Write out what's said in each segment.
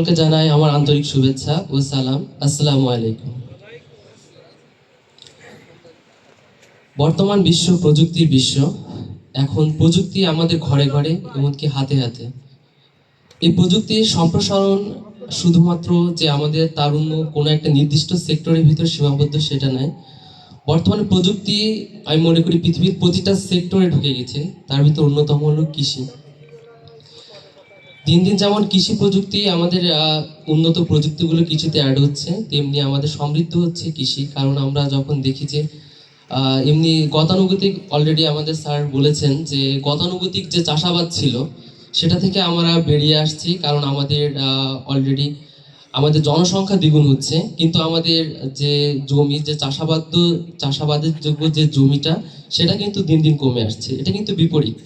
সকলকে জানাই আমার আন্তরিক শুভেচ্ছা ও সালাম। আসসালামু আলাইকুম। বর্তমান বিশ্ব প্রযুক্তির বিশ্ব। এখন প্রযুক্তি আমাদের ঘরে ঘরে এমনকি হাতে হাতে। এই প্রযুক্তির সম্প্রসারণ শুধুমাত্র যে আমাদের তারুণ্য কোনো একটা নির্দিষ্ট সেক্টরের ভিতর সীমাবদ্ধ সেটা নয় বর্তমানে প্রযুক্তি, আমি মনে করি পৃথিবীর প্রতিটা সেক্টরে ঢুকে গেছে। তার ভিতর অন্যতম হলো কৃষি। দিন দিন যেমন কৃষি প্রযুক্তি আমাদের উন্নত প্রযুক্তিগুলো কিছুতে অ্যাড হচ্ছে, তেমনি আমাদের সমৃদ্ধ হচ্ছে কৃষি। কারণ আমরা যখন দেখি যে এমনি গতানুগতিক অলরেডি আমাদের স্যার বলেছেন যে, গতানুগতিক যে চাষাবাদ ছিল, সেটা থেকে আমরা বেরিয়ে আসছি। কারণ আমাদের অলরেডি আমাদের জনসংখ্যা দ্বিগুণ হচ্ছে। কিন্তু আমাদের যে জমি, যে চাষাবাদ চাষাবাদের যোগ্য যে জমিটা, সেটা কিন্তু দিন দিন কমে আসছে। এটা কিন্তু বিপরীত।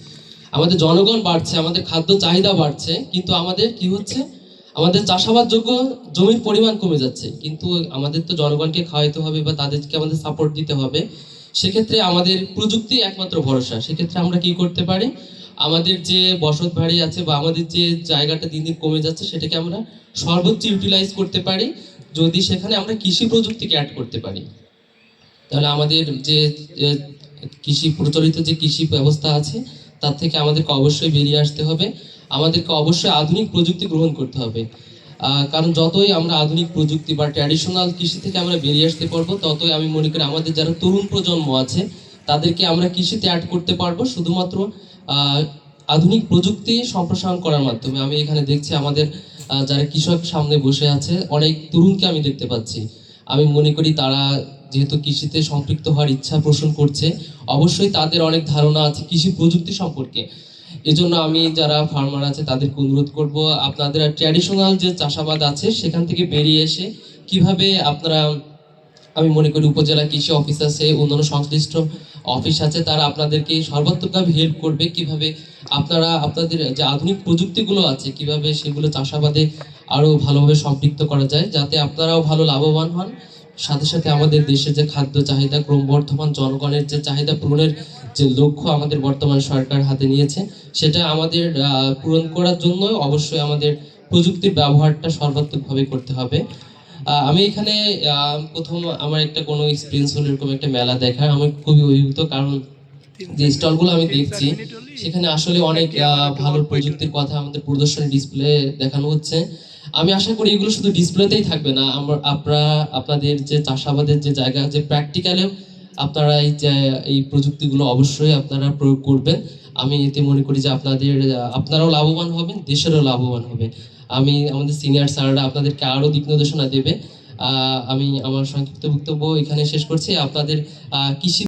আমাদের জনগণ বাড়ছে, আমাদের খাদ্য চাহিদা বাড়ছে, কিন্তু আমাদের কি হচ্ছে? আমাদের চাষাবাদ যোগ্য জমির পরিমাণ কমে যাচ্ছে, কিন্তু আমাদের তো জনগণকে খাওয়াইতে হবে বা তাদেরকে আমাদের সাপোর্ট দিতে হবে। সেক্ষেত্রে আমাদের প্রযুক্তি একমাত্র ভরসা। সেক্ষেত্রে আমরা কি করতে পারি? আমাদের যে বসত বাড়ি আছে বা আমাদের যে জায়গাটা দিন দিন কমে যাচ্ছে, সেটাকে আমরা সর্বোচ্চ ইউটিলাইজ করতে পারি। যদি সেখানে আমরা কৃষি প্রযুক্তিকে অ্যাড করতে পারি। তাহলে আমাদের যে কৃষি প্রচলিত যে কৃষি ব্যবস্থা আছে তার থেকে আমাদেরকে অবশ্যই বেরিয়ে আসতে হবে। আমাদেরকে অবশ্যই আধুনিক প্রযুক্তি গ্রহণ করতে হবে। কারণ যতই আমরা আধুনিক প্রযুক্তি বা ট্র্যাডিশনাল কৃষি থেকে আমরা বেরিয়ে আসতে পারব, ততই আমি মনে করি আমাদের যারা তরুণ প্রজন্ম আছে, তাদেরকে আমরা কৃষিতে অ্যাড করতে পারব। শুধুমাত্র আধুনিক প্রযুক্তি সম্প্রসারণ করার মাধ্যমে। আমি এখানে দেখছি আমাদের যারা কৃষক সামনে বসে আছে, অনেক তরুণকে আমি দেখতে পাচ্ছি। আমি মনে করি তারা যেহেতু কৃষিতে সম্পৃক্ত হওয়ার ইচ্ছা পোষণ করছে, অবশ্যই তাদের অনেক ধারণা আছে কৃষি প্রযুক্তি সম্পর্কে। এজন্য আমি যারা ফার্মার আছে, তাদেরকে অনুরোধ করব, আপনাদের ট্র্যাডিশনাল যে চাষাবাদ আছে, সেখান থেকে বেরিয়ে এসে কীভাবে আপনারা, আমি মনে করি উপজেলা কৃষি অফিস আছে অন্যান্য সংশ্লিষ্ট অফিস আছে, তারা আপনাদেরকে সর্বাত্মকভাবে হেল্প করবে কীভাবে আপনারা, আপনাদের যে আধুনিক প্রযুক্তিগুলো আছে, কীভাবে সেগুলো চাষাবাদে আরও ভালোভাবে সম্পৃক্ত করা যায়, যাতে আপনারাও ভালো লাভবান হন। সাথে সাথে আমাদের দেশের যে খাদ্য চাহিদা ক্রমবর্ধমান জনগণের যে চাহিদা পূরণের যে লক্ষ্য আমাদের বর্তমান সরকার হাতে নিয়েছে, সেটা আমাদের পূরণ করার জন্য অবশ্যই আমাদের প্রযুক্তির ব্যবহারটা সর্বাত্মকভাবে করতে হবে। আমি এখানে প্রথম আমার একটা কোনো এক্সপিরিয়েন্স হলো এরকম একটা মেলা দেখার। আমি খুবই অভিভূত কারণ যে স্টলগুলো আমি দেখছি, সেখানে আসলে অনেক ভালো প্রযুক্তির কথা আমাদের প্রদর্শনী ডিসপ্লে দেখানো হচ্ছে। আমি আশা করি এগুলো শুধু ডিসপ্লেতেই থাকবে না, আমরা, আপনারা, আপনাদের যে চাষাবাদের যে জায়গা, যে প্র্যাকটিক্যালেও আপনারা এই যে, এই প্রযুক্তিগুলো অবশ্যই আপনারা প্রয়োগ করবেন। আমি এতে মনে করি যে আপনাদের, আপনারাও লাভবান হবেন, দেশেরও লাভবান হবে। আমি, আমাদের সিনিয়র স্যাররা আপনাদেরকে আরও দিক নির্দেশনা দেবে। আমি আমার সংক্ষিপ্ত বক্তব্য এখানে শেষ করছি। আপনাদের কৃষি